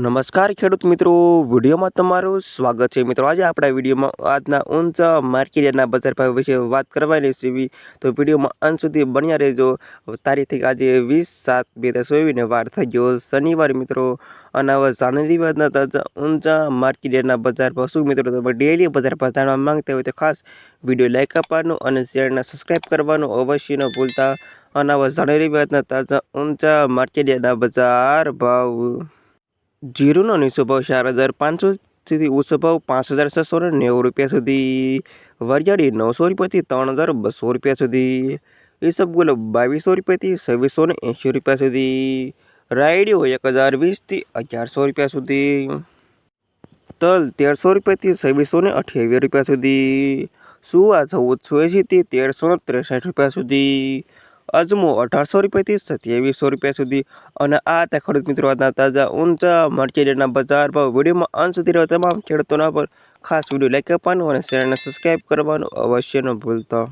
નમસ્કાર ખેડૂત મિત્રો, વિડીયોમાં તમારું સ્વાગત છે. મિત્રો, આજે આપણા વિડીયોમાં આજના ઊંચા માર્કેટના બજાર ભાવ વિશે વાત કરવાની છે. તો વિડીયોમાં અંત સુધી બન્યા રહેજો. તારીખ આજે વીસ સાત બે હજાર ચોવીસને વાર થઈ ગયો. શનિવાર મિત્રો અને હવે જાન્યુઆરી બાદના તાજા ઊંચા માર્કેટના બજાર ભાવ શું? મિત્રો, તમે ડેલી બજાર ભાવ જાણવા માંગતા હોય તો ખાસ વીડિયો લાઇક આપવાનું અને શેરને સબસ્ક્રાઈબ કરવાનું અવશ્ય ન ભૂલતા. અને હવે જાન્યુઆરી બાદના તાજા ઊંચા માર્કેટના બજાર ભાવ જીરુનો નીચો ભાવ ચાર હજાર પાંચસો સુધી ઊંચો ભાવ પાંચ હજાર છસો ને નેવું રૂપિયા સુધી, વરિયાળી નવસો રૂપિયાથી ત્રણ હજાર બસો રૂપિયા સુધી, ઈસબગુલ બાવીસો રૂપિયાથી છવ્વીસો ને એંશી રૂપિયા સુધી, રાયડીઓ એક હજાર વીસથી અગિયારસો રૂપિયા સુધી, તલ તેરસો રૂપિયાથી છવ્વીસો ને અઠ્યાવીસ રૂપિયા સુધી, સુવા ચૌદસો એંશીથી તેરસો ત્રેસઠ રૂપિયા સુધી અજમો અઢારસો રૂપિયાથી સત્યાવીસો રૂપિયા સુધી. અને આ હતા ખેડૂત મિત્રો આજના તાજા ઊંચા મર્ચેરિયાના બજાર ભાવ. વિડીયોમાં અંત સુધી રહેવા તમામ ખેડૂતોના પર ખાસ વીડિયો લાઈક આપવાનું અને ચેનલને સબસ્ક્રાઈબ કરવાનું અવશ્ય ન ભૂલતા.